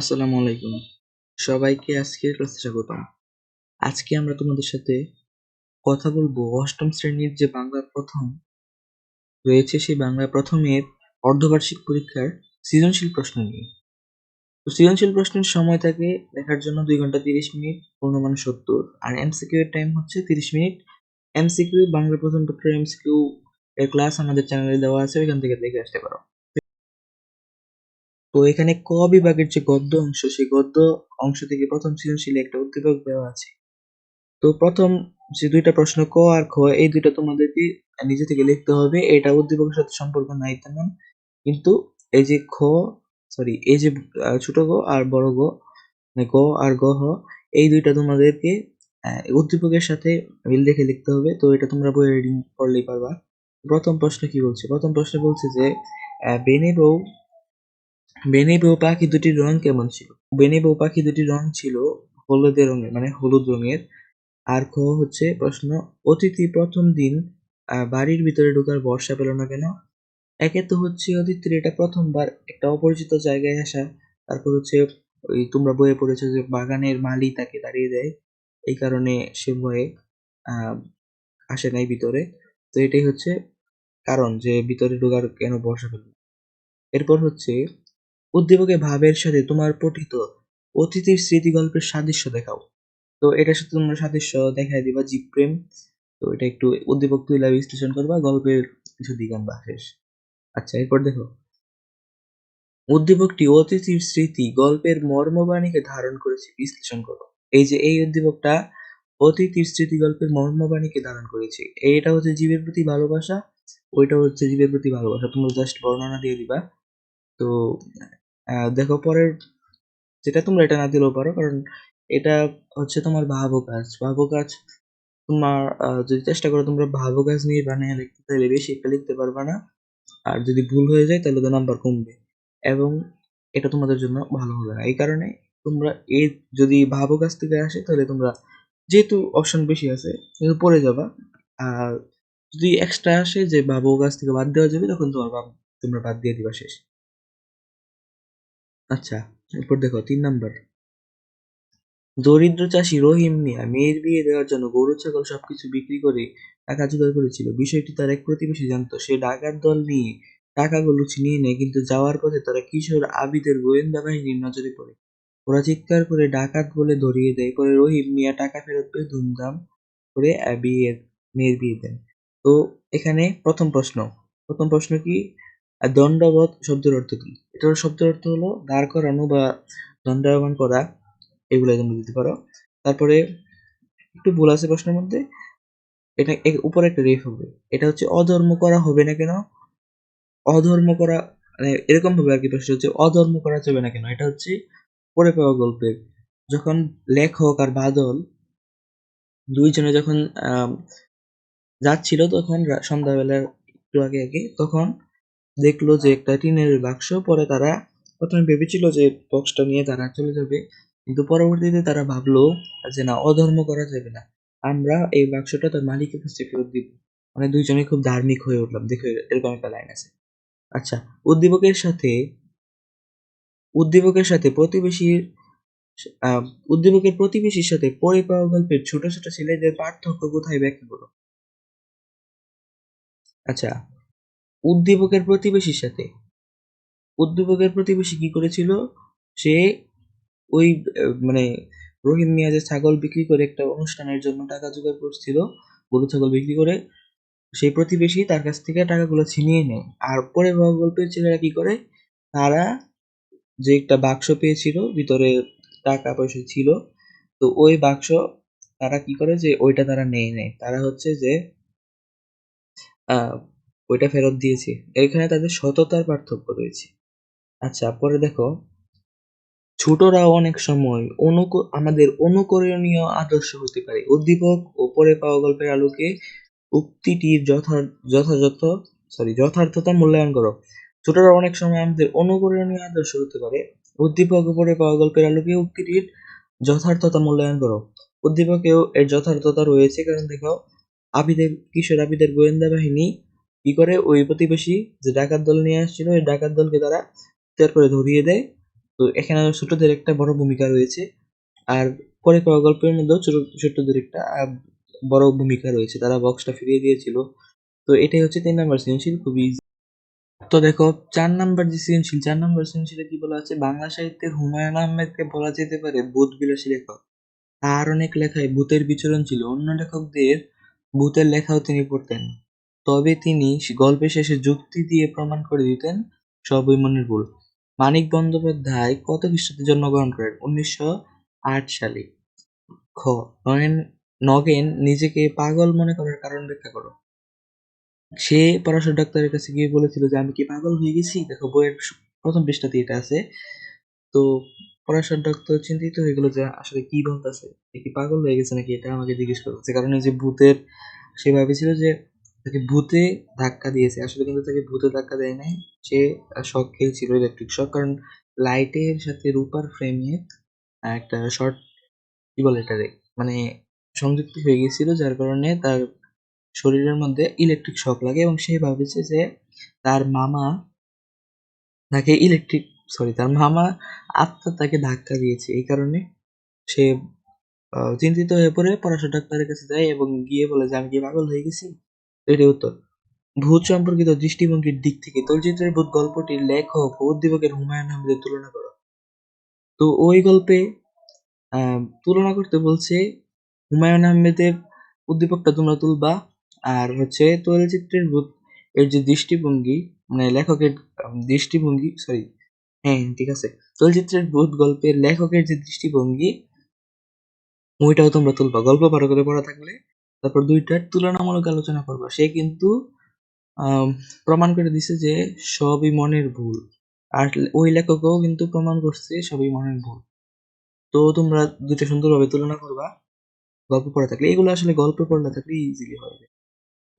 আসসালামু আলাইকুম। সবাইকে আজকের ক্লাসে স্বাগতম। আজকে আমরা তোমাদের সাথে কথা বলব অষ্টম শ্রেণির যে বাংলা প্রথম রয়েছে সেই বাংলা প্রথমের অর্ধবার্ষিক পরীক্ষার সৃজনশীল প্রশ্ন নিয়ে। তো সৃজনশীল প্রশ্নের সময় থাকে দেখার জন্য দুই ঘণ্টা তিরিশ মিনিট পূর্ণমান সত্তর। আর এমসিকিউ এর টাইম হচ্ছে তিরিশ মিনিট। এমসিকিউ বাংলা প্রথম পত্র এমসিকিউ এর ক্লাস আমাদের চ্যানেলে দেওয়া আছে, ওইখান থেকে দেখে আসতে পারো। তো এখানে ক বিভাগের যে গদ্য অংশ, সেই গদ্য অংশ থেকে প্রথম সৃজনশীল একটা উদ্দীপক দেওয়া আছে। তো প্রথম যে দুইটা প্রশ্ন ক আর খ, এই দুইটা তোমাদেরকে নিজে থেকে লিখতে হবে। এটা উদ্দীপকের সাথে সম্পর্ক নাই তেমন। কিন্তু এই যে খ সরি এই যে ছোট গ আর বড় গ মানে গ আর গ, হ, এই দুইটা তোমাদেরকে উদ্দীপকের সাথে মিল দেখে লিখতে হবে। তো এটা তোমরা বই রিডিং করলেই পারবা। প্রথম প্রশ্ন কি বলছে? প্রথম প্রশ্ন বলছে যে বেনে বউ বেনি বউ পাখি দুটির রং কেমন ছিল? বেনি বউ পাখি দুটির রং ছিল হলুদের রঙের মানে হলুদ রঙের। আর খ হচ্ছে প্রশ্ন, অতিথি প্রথম দিন বাড়ির ভিতরে ঢোকার বর্ষা পেল না কেন? একে তো হচ্ছে অতিথির, এটা প্রথমবার। একটা অপরিচিত জায়গায় আসা, তারপর হচ্ছে ওই তোমরা বইয়ে পড়েছো যে বাগানের মালি তাকে দাঁড়িয়ে দেয়। এই কারণে সে ভয়ে আসে নাই ভিতরে। তো এটাই হচ্ছে কারণ যে ভিতরে ঢোকার কেন বর্ষা পেল এরপর হচ্ছে উদ্দীপকে ভাবের সাথে তোমার পঠিত অতিথির স্মৃতি গল্পের সাদৃশ্য দেখাও। তো এটার সাথে তোমরা সাদৃশ্য দেখাই দিবা জীব প্রেম। তো এটা একটু উদ্দীপক তুইলা বিশ্লেষণ করবা, গল্পের কিছু দিক আনবা, শেষ। আচ্ছা এরপর দেখো। উদ্দীপকটি অতিথির স্মৃতি গল্পের মর্মবাণীকে ধারণ করেছে, বিশ্লেষণ করো। এই যে এই উদ্দীপকটা অতিথির স্মৃতি গল্পের মর্মবাণীকে ধারণ করেছে এইটা হচ্ছে জীবের প্রতি ভালোবাসা, ওইটা হচ্ছে জীবের প্রতি ভালোবাসা। তোমরা জাস্ট বর্ণনা দিয়ে দিবা। তো দেখো, পরের যেটা তোমরা এটা না দিলেও পারো, কারণ এটা হচ্ছে তোমার ভাবো কাজ ভাবো কাজ তোমার যদি চেষ্টা করো তোমরা ভাবো কাজ নিয়ে বানিয়ে লিখতে, তাহলে বেশি একটা লিখতে পারবা না। আর যদি ভুল হয়ে যায়, তাহলে তো নাম্বার কমবে। এবং এটা তোমাদের জন্য ভালো হবে না। এই কারণে তোমরা এই যদি ভাবো কাজ থেকে আসে, তাহলে তোমরা যেহেতু অপশন বেশি আছে পড়ে যাবা। আর যদি এক্সট্রা আসে, যে ভাবো কাজ থেকে বাদ দেওয়া যাবে, তখন তোমার তোমরা বাদ দিয়ে দিবা শেষ। আচ্ছা এরপর দেখো, তিন নাম্বার। দরিদ্র চাষি রহিম মিয়া মেয়ের বিয়ে দেওয়ার জন্য গরু, ছাগল সবকিছু বিক্রি করে টাকা জোগাড় করেছিল। বিষয়টি তার এক প্রতিবেশী জানতো। সে ডাকাত দল নিয়ে টাকাগুলো ছিনিয়ে নেয়, কিন্তু যাওয়ার পথে তারা কিশোর আবিদের গোয়েন্দা বাহিনীর নজরে পড়ে। ওরা চিৎকার করে ডাকাত বলে ধরিয়ে দেয়। পরে রহিম মিয়া টাকা ফেরত পেয়ে ধুমধাম করে বিয়ের, মেয়ের বিয়ে দেন। তো এখানে প্রথম প্রশ্ন। প্রথম প্রশ্ন কি? আহ, দণ্ডবধ শব্দের অর্থ কি? এটার শব্দের অর্থ হলো দাঁড় করানো বা দণ্ডায়মান করা এগুলো তোমরা দিতে পারো। তারপরে একটু ভুল আছে প্রশ্নের মধ্যে এটা উপরে একটা রেফ হবে। এটা হচ্ছে অধর্ম করা হবে না কেন? অধর্ম করা মানে এরকম ভাবে আর কি প্রশ্ন হচ্ছে অধর্ম করা যাবে না কেন? এটা হচ্ছে পড়ে পাওয়া গল্পের। যখন লেখক আর বাদল দুইজনে যখন যাচ্ছিল তখন সন্ধ্যাবেলার একটু আগে আগে তখন দেখল যে একটা টিনের বাক্স, পরে তারা প্রথমে ভেবেছিল যে বক্সটা নিয়ে তারা চলে যাবে। কিন্তু পরবর্তীতে তারা ভাবলো যে না, অধর্ম করা যাবে না। আমরা এই বাক্সটা তার মালিকের কাছে ফেরত দিব। মানে দুইজনে খুব ধার্মিক হয়ে উঠলাম। দেখো, এরকম একটা লাইন আছে। আচ্ছা উদ্দীপকের সাথে উদ্দীপকের সাথে প্রতিবেশীর উদ্দীপকের প্রতিবেশীর সাথে পড়ে পাওয়া গল্পের ছোট ছোট ছেলেদের পার্থক্য কোথায় ব্যাখ্যা করো? আচ্ছা উদ্দীপকের প্রতিবেশীর সাথে। উদ্দীপকের প্রতিবেশী কি করেছিল? সে ওই মানে রহিম মিয়া যে ছাগল বিক্রি করে একটা অনুষ্ঠানের জন্য টাকা জোগাড় করছিল গরু ছাগল বিক্রি করে, সেই প্রতিবেশী তার কাছ থেকে টাকাগুলো ছিনিয়ে নেয়। আর পরে গল্পের ছেলেরা কি করে? তারা যে একটা বাক্স পেয়েছিল, ভিতরে টাকা পয়সা ছিল, তো ওই বাক্স তারা কি করে যে ওইটা তারা নেয় নেয়। তারা হচ্ছে যে ওইটা ফেরত দিয়েছে। এখানে তাদের সততার পার্থক্য রয়েছে। আচ্ছা পরে দেখো। ছোটরা অনেক সময় অনুক আমাদের অনুকরণীয় আদর্শ হতে পারে। উদ্দীপক ও পরে পাওয়া গল্পের আলোকে উক্তিটির যথা যথাযথ সরি যথার্থতা মূল্যায়ন করো। ছোটরা অনেক সময় আমাদের অনুকরণীয় আদর্শ হতে পারে। উদ্দীপক ও পরে পাওয়া গল্পের আলোকে উক্তিটির যথার্থতা মূল্যায়ন করো। উদ্দীপকেও এর যথার্থতা রয়েছে। কারণ দেখো আবিদের কিশোর আবিদের গোয়েন্দা বাহিনী কি করে ওই প্রতিবেশী যে ডাকাত দল নিয়ে আসছিল ওই ডাকাত দলকে তারা গ্রেপ্তার করে ধরিয়ে দেয়। তো এখানে ছোটদের একটা বড় ভূমিকা রয়েছে। আর পরে পাওয়া গল্পের মধ্যেও ছোট, ছোটদের একটা বড় ভূমিকা রয়েছে। তারা বক্সটা ফিরিয়ে দিয়েছিল। তো এটাই হচ্ছে তিন নাম্বার সৃজনশীল, খুবই easy। তো দেখো, চার নাম্বার যে সৃজনশীল, চার নাম্বার সৃজনশীলে কি বলা আছে? বাংলা সাহিত্যের হুমায়ুন আহমেদকে বলা যেতে পারে ভূত বিলাসী লেখক। তার অনেক লেখায় ভূতের বিচরণ ছিল। অন্য লেখকদের ভূতের লেখাও তিনি পড়তেন। তবে তিনি গল্পের শেষে যুক্তি দিয়ে প্রমাণ করে দিতেন সবই মনের ভুল। মানিক বন্দ্যোপাধ্যায় কত খ্রিস্টাব্দে জন্মগ্রহণ করেন? উনিশশো আট সালে। খ, নগেন নগেন নিজেকে পাগল মনে করার কারণ ব্যাখ্যা করো। সে পড়াশোনা ডাক্তারের কাছে গিয়ে বলেছিল যে, আমি কি পাগল হয়ে গেছি? দেখো, বইয়ের প্রথম পৃষ্ঠাতে এটা আছে। তো পড়াশোনা ডাক্তার চিন্তিত হয়ে গেল যে, আসলে কি বলতেছে? কি পাগল হয়ে গেছে নাকি? এটা আমাকে জিজ্ঞেস করতেছে। কারণ এই যে ভূতের সে ভেবেছিল যে তাকে ভূতে ধাক্কা দিয়েছে। আসলে কিন্তু তাকে ভূতে ধাক্কা দেয় নাই। সে শক খেয়েছিল ইলেকট্রিক শক কারণ লাইটের সাথে রূপার ফ্রেমে একটা শর্ট কি বলে এটারে? মানে সংযুক্ত হয়ে গেছিল যার কারণে তার শরীরের মধ্যে ইলেকট্রিক শক লাগে এবং সে ভাবেছে যে তার মামা তাকে ইলেকট্রিক সরি তার মামা আত্মা তাকে ধাক্কা দিয়েছে। এই কারণে সে চিন্তিত হয়ে পড়ে পড়াশোনা ডাক্তারের কাছে যায় এবং গিয়ে বলে যে, আমি কি পাগল হয়ে গেছি? তো এটাই উত্তর। ভূত সম্পর্কিত দৃষ্টিভঙ্গির দিক থেকে চলচ্চিত্রের ভূত গল্পটির লেখক ও উদ্দীপকের হুমায়ুন আহমেদের তুলনা করো। তো ওই গল্পে তুলনা করতে বলছে হুমায়ুন আহমেদের উদ্দীপকটা তোমরা তুলবা, আর হচ্ছে চলচ্চিত্রের ভূত এর যে দৃষ্টিভঙ্গি মানে লেখকের দৃষ্টিভঙ্গি সরি হ্যাঁ ঠিক আছে। চলচ্চিত্রের ভূত গল্পের লেখকের যে দৃষ্টিভঙ্গি, ওইটাও তোমরা তুলবা। গল্প ভালো করে পড়া থাকলে তারপর দুইটার তুলনামূলক আলোচনা করবা। সে কিন্তু প্রমাণ করে দিছে যে সবই মনের ভুল। আর ওই লেখকও কিন্তু প্রমাণ করছে সবই মনের ভুল। তো তোমরা দুইটা সুন্দরভাবে তুলনা করবা, গল্প পড়া থাকলে। এগুলো আসলে গল্প পড়লে থাকলে ইজিলি হবে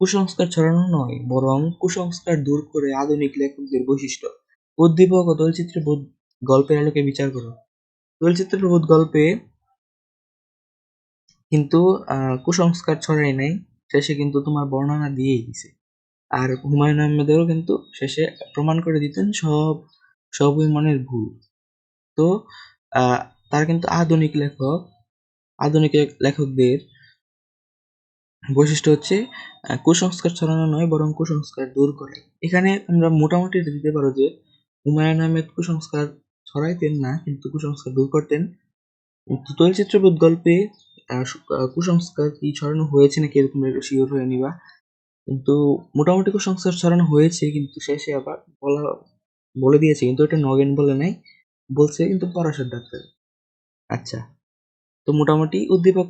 কুসংস্কার ছড়ানো নয়, বরং কুসংস্কার দূর করে আধুনিক লেখকদের বৈশিষ্ট্য। উদ্দীপক ও চলচ্চিত্র গল্পের আলোকে বিচার করো। চলচ্চিত্র বোধ গল্পে কিন্তু কুসংস্কার ছড়াই নাই, শেষে কিন্তু তোমার বর্ণনা দিয়েই দিছে। আর হুমায়ুন আহমেদেরও কিন্তু শেষে প্রমাণ করে দিতেন সব সবই মনের ভুল। তো তার কিন্তু আধুনিক লেখক, আধুনিক লেখকদের বৈশিষ্ট্য হচ্ছে কুসংস্কার ছড়ানো নয়, বরং কুসংস্কার দূর করে। এখানে আমরা মোটামুটি দিতে পারো যে, হুমায়ুন আহমেদ কুসংস্কার ছড়াইতেন না, কিন্তু কুসংস্কার দূর করতেন। কিন্তু চলচ্চিত্রবোধ গল্পে কুসংস্কার কি ছড়ানো হয়েছে নাকি এরকম একটু শিওর হয়ে নিবা কিন্তু মোটামুটি কুসংস্কার ছড়ানো হয়েছে, কিন্তু শেষে আবার বলা, বলে দিয়েছে, কিন্তু এটা নগেন বলে নাই, বলছে কিন্তু পরাশর ডাক্তার। আচ্ছা তো মোটামুটি উদ্দীপক,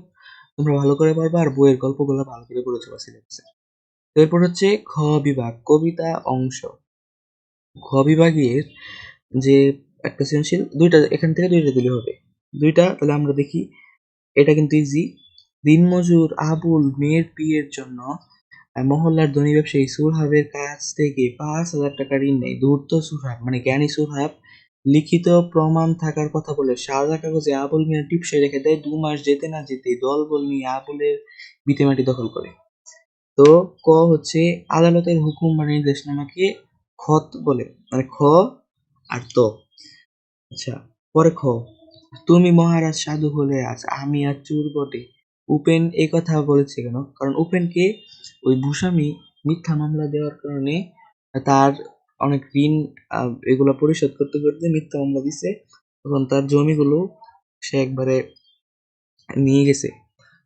তোমরা ভালো করে পারবে আর বইয়ের গল্পগুলো ভালো করে পড়েছো বা সিলেবাসে এরপর হচ্ছে খ বিভাগ, কবিতা অংশ। খ বিভাগের যে একটা সৃজনশীল, দুইটা, এখান থেকে দুইটা দিলে হবে। দুইটা, তাহলে আমরা দেখি এটা কিন্তু ইজি দিনমজুর, আবুল, মেয়ের বিয়ের জন্য মহল্লার ধনী ব্যবসায়ী সুরহাবের কাছ থেকে পাঁচ হাজার টাকা ঋণ নেয় ধূর্ত সুরহাব মানে জ্ঞানী সুরহাব। লিখিত প্রমাণ থাকার কথা বলে সাদা কাগজে আবুল মিয়ার টিপসই রেখে দেয়, দু মাস যেতে না যেতেই দলবল নিয়ে আবুলের ভিটেমাটি দখল করে। তো ক হচ্ছে, আদালতের হুকুম বা নির্দেশনামাকে খত বলে মানে খ আর ত। আচ্ছা পরে খ। তুমি মহারাজ সাধু হলে আজ আমি আর চোর বটে। উপেন এই কথা বলেছে কেন? কারণ উপেনকে ওই ভূস্বামী মিথ্যা মামলা দেওয়ার কারণে তার অনেক ঋণ এগুলো পরিশোধ করতে করতে মিথ্যা মামলা দিছে তখন তার জমিগুলো সে একবারে নিয়ে গেছে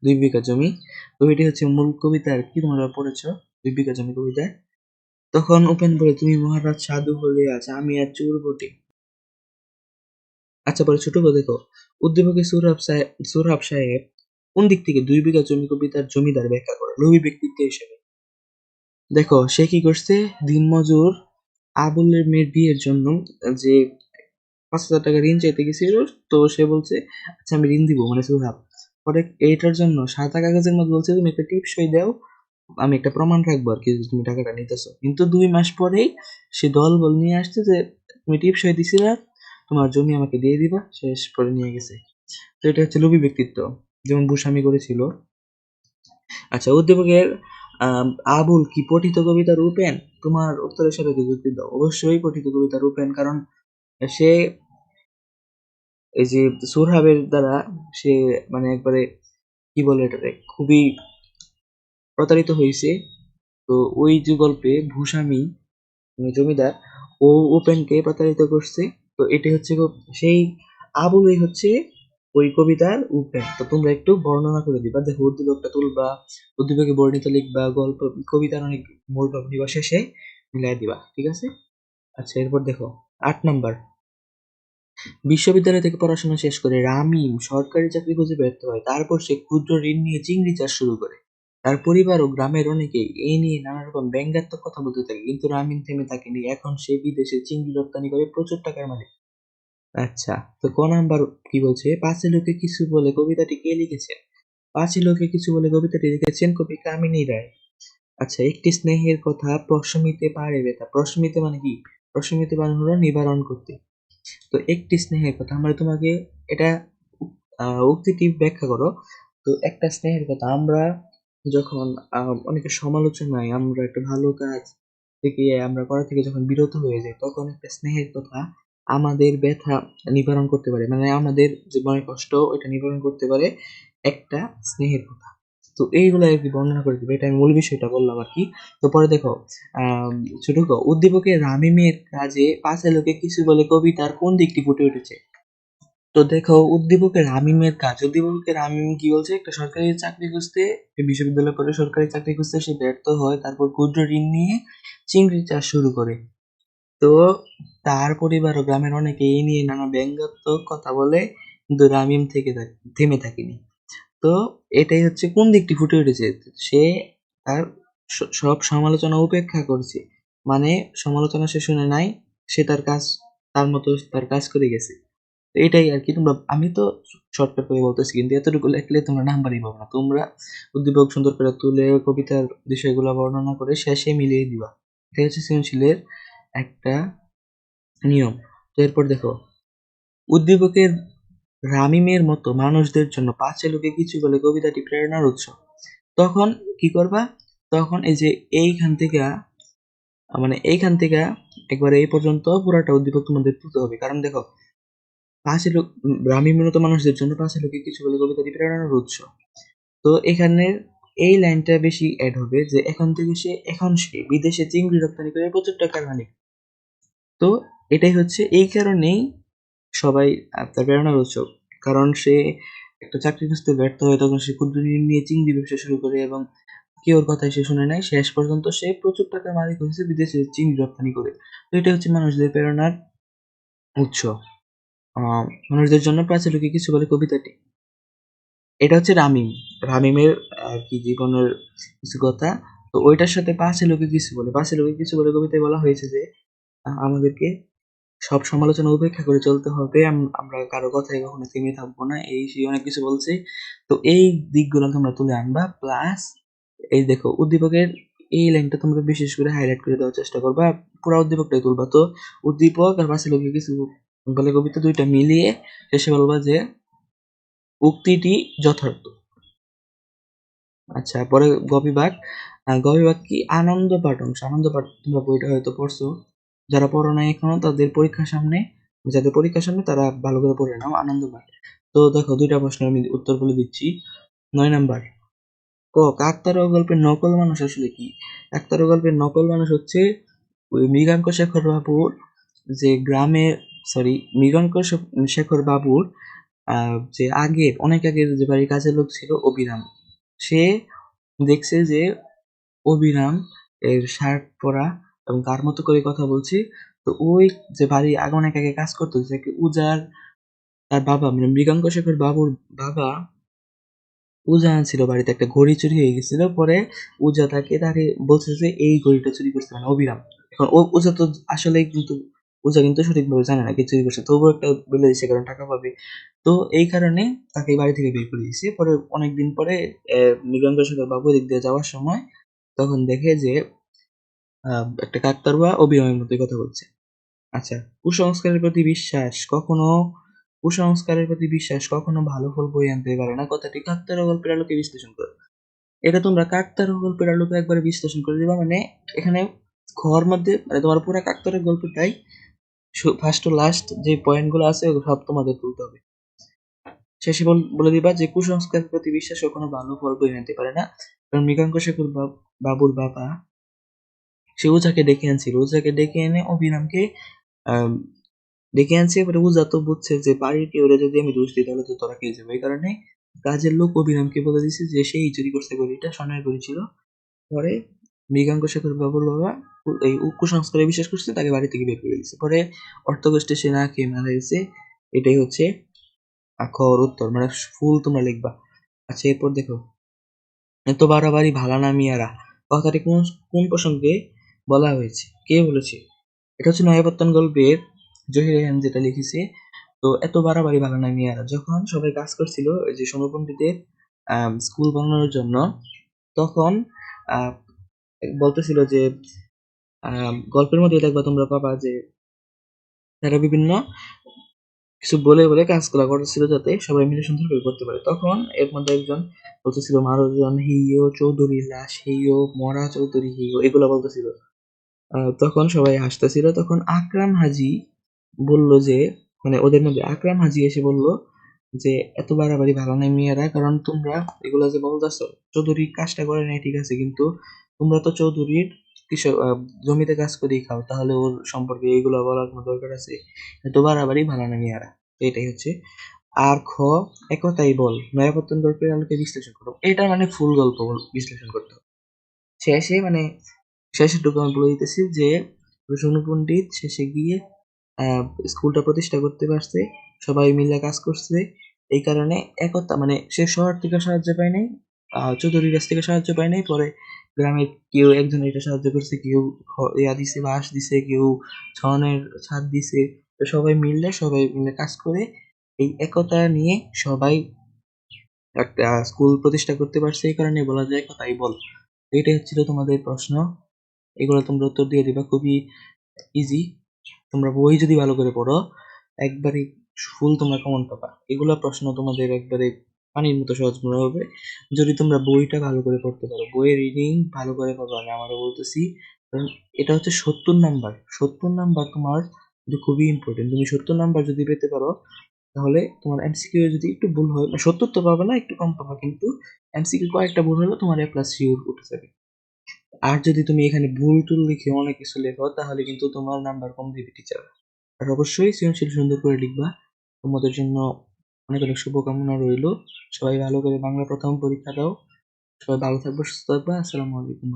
দুই বিঘা জমি। তো এটি হচ্ছে মূল কবিতা আর কি, তোমরা পড়েছ দুই বিঘা জমি কবিতায়। তখন উপেন বলে, তুমি মহারাজ সাধু হলে আজ আমি আর চোর বটে। আচ্ছা পরে ছোট দেখো। উদ্দীপকে সুরহাব সাহেব সুরহাব সাহেব কোন দিক থেকে দুই বিঘা জমি কবিতার জমিদার ব্যাখ্যা করে? লোভী ব্যক্তিত্ব হিসেবে। দেখো, সে কি করছে? দিনমজুর আবুলের মেয়ের বিয়ের জন্য যে পাঁচ হাজার টাকা ঋণ চাইতে গেছিল, তো সে বলছে আচ্ছা আমি ঋণ দিব মানে সুরহাব। পরে এইটার জন্য সাদা কাগজের মধ্যে বলছে, তুমি একটা টিপসই দাও, আমি একটা প্রমাণ রাখব আর কি তুমি টাকাটা নিতেছো। কিন্তু দুই মাস পরেই সে দল বল নিয়ে আসছে যে, তুমি টিপসই দিছিলা তোমার জমি আমাকে দিয়ে দিবা, শেষ পরে নিয়ে গেছে। তো এটা হচ্ছে লোভী ব্যক্তিত্ব, যেমন ভূস্বামী করেছিল। আচ্ছা উদ্দীপকের আবুল কি পঠিত কবিতা রূপেন? তোমার উত্তরের সাথে যুক্তি দাও। অবশ্যই পঠিত কবিতা রূপেন, কারণ সে এই যে সুরহাবের দ্বারা সে মানে একবারে কি বলে এটাকে? খুবই প্রতারিত হয়েছে। তো ওই যে গল্পে ভূস্বামী মানে জমিদার, ও ওপেনকে প্রতারিত করছে। তো এটাই হচ্ছে সেই আবুলই হচ্ছে ওই কবিতার উপেন তো তোমরা একটু বর্ণনা করে দিবা, দেখো উদ্দীপকটা তুলবা, উদ্দীপকে বর্ণিত লিখবা, গল্প, কবিতার অনেক মূল ভাব দিবা শেষে মিলাই দিবা, ঠিক আছে? আচ্ছা এরপর দেখো, আট নাম্বার। বিশ্ববিদ্যালয় থেকে পড়াশোনা শেষ করে রামিম সরকারি চাকরি খুঁজে ব্যর্থ হয়, তারপর সে ক্ষুদ্র ঋণ নিয়ে চিংড়ি চাষ শুরু করে। তার পরিবার ও গ্রামের অনেকে এই নিয়ে নানা রকম ব্যঙ্গাত্মক কথা বলতে থাকে। কিন্তু রামিন থেমে থাকেনি। এখন সে বিদেশে চিংড়ি রপ্তানি করে প্রচুর টাকার মালিক। আচ্ছা তো ক নাম্বার কি বলছে? পাঁচে লোকে কিছু বলে কবিতাটি কে লিখেছেন পাঁচে লোকে কিছু বলে কবিতাটি লিখেছেন কবি কামিনী রায়। আচ্ছা একটি স্নেহের কথা প্রশমিতে পারে ব্যথা। প্রশমিতে মানে কি? প্রশমিতে মানে হলো নিবারণ করতে। তো একটি স্নেহের কথা, আমরা তোমাকে এটা উক্তিটি ব্যাখ্যা করো? তো একটা স্নেহের কথা, আমরা যখন অনেকের সমালোচনায় আমরা একটা ভালো কাজ থেকে, আমরা করা থেকে যখন বিরত হয়ে যাই, তখন একটা স্নেহের কথা আমাদের ব্যথা নিবারণ করতে পারে। মানে আমাদের যে মনে কষ্ট, ওইটা নিবারণ করতে পারে একটা স্নেহের কথা। তো এইগুলো আর কি বর্ণনা করে দিবে। এটা আমি মূল বিষয়টা বললাম আর কি। তো পরে দেখো ছোট উদ্দীপকের রামিমের কাজে পাঁচে লোকে কিছু বলে কবিতার কোন দিকটি ফুটে উঠেছে? তো দেখো উদ্দীপকের রামিমের কাজ। উদ্দীপকের রামিম কি বলছে? একটা সরকারি চাকরি খুঁজতে বিশ্ববিদ্যালয় পরে সরকারি চাকরি খুঁজতে সে ব্যর্থ হয়, তারপর ক্ষুদ্র ঋণ নিয়ে চিংড়ি চাষ শুরু করে। তো তার পরিবার ও গ্রামের অনেকে এই নিয়ে নানা ব্যঙ্গাত্মক কথা বলে, কিন্তু রামিম থাক- থেমে থাকেনি। তো এটাই হচ্ছে কোন দিকটি ফুটে উঠেছে? সে তার সব সমালোচনা উপেক্ষা করছে। মানে সমালোচনা সে শুনে নাই, সে তার কাজ, তার মতো তার কাজ করে গেছে। এটাই আর কি তোমরা, আমি তো শর্টকাট করে বলতেছি, কিন্তু এতটুকু লেখলে তোমরা নাম্বারই পাবো না। তোমরা উদ্দীপক সুন্দর করে তুলে কবিতার বিষয়গুলো বর্ণনা করে শেষে মিলিয়ে দিবা। এটা হচ্ছে সৃজনশীলের একটা নিয়ম। তো এরপর দেখো, উদ্দীপকের রামিমের মতো মানুষদের জন্য পাঁচে লোকে কিছু বলে কবিতাটি প্রেরণার উৎস। তখন কি করবা? তখন এই যে এইখান থেকে মানে এইখান থেকে একবারে এই পর্যন্ত পুরাটা উদ্দীপক তোমাদের তুলতে হবে। কারণ দেখো পাঁচে লোক রামিমের মতো মানুষদের জন্য পাঁচে লোকে কিছু বলে কবিতাটি প্রেরণার উৎস। তো এখানে এই লাইনটা বেশি অ্যাড হবে যে এখন থেকে সে, এখন সে বিদেশে চিংড়ি রপ্তানি করে প্রচুর টাকার মালিক। তো এটাই হচ্ছে, এই কারণেই সবাই তার প্রেরণার উৎস। কারণ সে একটা চাকরি খুঁজতে ব্যর্থ হয়, তখন সে ক্ষুদ্র ঋণ নিয়ে চিংড়ি ব্যবসা শুরু করে এবং কেউ ওর কথাই সে শুনে নাই। শেষ পর্যন্ত সে প্রচুর টাকার মালিক হয়েছে, বিদেশে চিংড়ি রপ্তানি করে। তো এটা হচ্ছে মানুষদের প্রেরণার উৎস। মানুষদের জন্য প্রাচীলকে কিছু বলে কবিতাটি। এটা হচ্ছে রামিম। রামিমের, আর কি, জীবনের কিছু কথা। তো ওইটার সাথে পাঁচে লোকে কিছু বলে পাশে লোকে কিছু বলে কবিতায় বলা হয়েছে যে আমাদেরকে সব সমালোচনা উপেক্ষা করে চলতে হবে। আমরা কারও কথায় কখনো থেমে থাকব না। এই সেই অনেক কিছু বলছে। তো এই দিকগুলো তোমরা তুলে আনবা। প্লাস এই দেখো, উদ্দীপকের এই লাইনটা তোমরা বিশেষ করে হাইলাইট করে দেওয়ার চেষ্টা করবা। পুরো উদ্দীপকটাই তুলবা। তো উদ্দীপক আর পাশে লোকে কিছু বলে কবিতা দুইটা মিলিয়ে শেষে বলবা যে উক্তিটি যথার্থ। আচ্ছা পরে গবিবাগ গবিবাগ কি? আনন্দ পাঠ অংশ আনন্দ পাঠ তোমরা বইটা হয়তো পড়ছো। যারা পড়ো নাই এখনও, তাদের পরীক্ষার সামনে, যাদের পরীক্ষার সামনে, তারা ভালো করে পড়ে নাও আনন্দ পাঠ। তো দেখো, দুইটা প্রশ্ন আমি উত্তর বলে দিচ্ছি। নয় নাম্বার, ক কাকতারা গল্পের নকল মানুষ আসলে কি? কাকতারা গল্পের নকল মানুষ হচ্ছে ওই মৃগাঙ্ক শেখর বাবুর যে গ্রামে সরি, মৃগাঙ্ক শেখর বাবুর যে আগের অনেক আগের যে বাড়ির কাজের লোক ছিল অবিরাম সে দেখছে যে অবিরাম এর শার্ট পরা এবং তার মতো করে কথা বলছে। তো ওই যে বাড়ি আগে অনেক আগে কাজ করতো যাকে উজার তার বাবা মানে মৃগাঙ্ক শেখর বাবুর বাবা উজা আনছিল বাড়িতে, একটা ঘড়ি চুরি হয়ে গেছিল। পরে উজা তাকে তাকে বলছে যে এই ঘড়িটা চুরি করছে মানে অবিরাম এখন ও উজা তো আসলে কিন্তু উজা কিন্তু সঠিকভাবে জানে না কে চুরি করছে তবুও একটা বলে দিচ্ছে কারণ টাকা পাবে। তো এই কারণে তাকে বাড়ি থেকে বের করে দিয়েছে। পরে অনেকদিন পরে মৃগাঙ্ক শেখর বাবু দিক দিয়ে যাওয়ার সময় তখন দেখে যে একটা কাকতারুয়া অবিরামের মতোই কথা বলছে। আচ্ছা কুসংস্কারের প্রতি বিশ্বাস কখনো, কুসংস্কারের প্রতি বিশ্বাস কখনো ভালো ফল বই আনতে পারে না। কথাটি কাকতারা গল্পের আলোকে বিশ্লেষণ করো। এটা তোমরা কাকতারা গল্পের আলোকে একবার বিশ্লেষণ করে দিবা। মানে এখানে ঘর মধ্যে মানে তোমার পুরো কাকতারের গল্পটাই ফার্স্ট টু লাস্ট যে পয়েন্টগুলো আছে, ওগুলো সব তোমাদের তুলতে হবে। শেষে বলে দিবা যে কুসংস্কারের প্রতি বিশ্বাস কখনো ভালো ফল বয়ে আনতে পারে না। কারণ মৃগাঙ্ক শেখর বাবুর বাবা, সে ওঝাকে ডেকে আনছিল। ওঝাকে ডেকে এনে অভিরামকে ডেকে আনছে। এবারে ওঝা তো বুঝছে যে বাড়ির কেউ যদি আমি দোষ দিই, তাহলে তো তোরা খেয়ে যাবে। এই কারণে কাজের লোক অভিরামকে বলে দিছে যে সেই চুরি করছে গড়িটা স্বর্ণের গড়ি ছিল। পরে মৃগাঙ্ক শেখর বাবুর বাবা এই কুসংস্কারে বিশ্বাস করছে, তাকে বাড়ি থেকে বের করে দিছে পরে অর্থকষ্টে সে না খেয়ে মারা গেছে। এটাই হচ্ছে আখর উত্তর। মানে ফুল তোমরা লিখবা। আচ্ছা এরপর দেখো। এত বাড়াবাড়ি, ভালা না মিয়ারা। কথাটি কোন কোন প্রসঙ্গে বলা হয়েছে? কে বলেছে? এটা হচ্ছে নয়াপত্তন গল্পের জহির রেহান যেটা লিখেছে। তো এত বাড়াবাড়ি, ভালো না মিয়ারা। যখন সবাই কাজ করছিল যে সোনু পণ্ডিতের স্কুল বানানোর জন্য, তখন বলতেছিল যে গল্পের মধ্যে দেখবা তোমরা পাবা যে, তারা বিভিন্ন কিছু বলে বলে কাজগুলা করতেছিল যাতে সবাই মিলে সুন্দরভাবে করতে পারে। তখন এর মধ্যে একজন বলতেছিল, মারজন হিও চৌধুরী, লাশ হিও মরা চৌধুরী হিও এগুলো বলতেছিল। তখন সবাই হাসতেছিল। তখন আকরাম হাজি বলল যে মানে ওদের মধ্যে আকরাম হাজি এসে বলল যে, এত বাড়াবাড়ি ভালো নাই মেয়েরা, কারণ তোমরা এগুলো যে বলতেছো, চৌধুরী কাজটা করে নাই, ঠিক আছে, কিন্তু তোমরা তো চৌধুরীর কৃষক জমিতে কাজ করেই খাও, তাহলে ওর সম্পর্কে এগুলো বলার কোনো দরকার আছে? এত বাড়াবাড়ি ভালো না তো এটাই হচ্ছে। আর খ একতাই বল, নয়াপত্তন গল্পের আলোকে বিশ্লেষণ করো। এটা মানে ফুল গল্প বিশ্লেষণ করতে হবে। শেষে মানে শেষের টুকু আমি বলে দিতেছি যে সোনু পণ্ডিত শেষে গিয়ে স্কুলটা প্রতিষ্ঠা করতে পারছে, সবাই মিলে কাজ করছে, এই কারণে একতা মানে সে শহর থেকে সাহায্য পায় নাই চৌধুরীর কাছ থেকে সাহায্য পায় নাই, পরে গ্রামের কেউ একজন এটা সাহায্য করছে, কেউ ইয়া দিছে, বাঁশ দিছে, কেউ ছনের ছাদ দিছে। তো সবাই মিললে সবাই মিলে কাজ করে এই একতা নিয়ে সবাই একটা স্কুল প্রতিষ্ঠা করতে পারছে। এই কারণে বলা যায় কথাই বল। এটাই হচ্ছিল তোমাদের প্রশ্ন। এগুলো তোমরা উত্তর দিয়ে দিবা, খুবই ইজি তোমরা বই যদি ভালো করে পড়ো, একবারে ফুল তোমরা কমন পাবা। এগুলা প্রশ্ন তোমাদের একবারে পানির মতো সহজ মনে হবে। যদি তোমরা বইটা ভালো করে পড়তে পারো, বইয়ের রিডিং ভালো করে পাবো আমি আমারও বলতেছি, কারণ এটা হচ্ছে সত্তর নাম্বার। সত্তর নাম্বার তোমার খুবই ইম্পর্টেন্ট তুমি সত্তর নাম্বার যদি পেতে পারো, তাহলে তোমার এমসিকিউ যদি একটু ভুল হয় সত্তর তো পাবে না, একটু কম পাবা, কিন্তু এমসিকিউ কয়েকটা ভুল হলে তোমার এ প্লাস শিওর উঠে যাবে। আর যদি তুমি এখানে ভুল টুল লিখে অনেক কিছু লেখো, তাহলে কিন্তু তোমার নাম্বার কম দিবে টিচার আর অবশ্যই সৃজনশীল সুন্দর করে লিখবা। তোমাদের জন্য অনেক অনেক শুভকামনা রইল। সবাই ভালো করে বাংলা প্রথম পরীক্ষা দাও। সবাই ভালো থাকবে, সুস্থ থাকবে। আসসালামু আলাইকুম।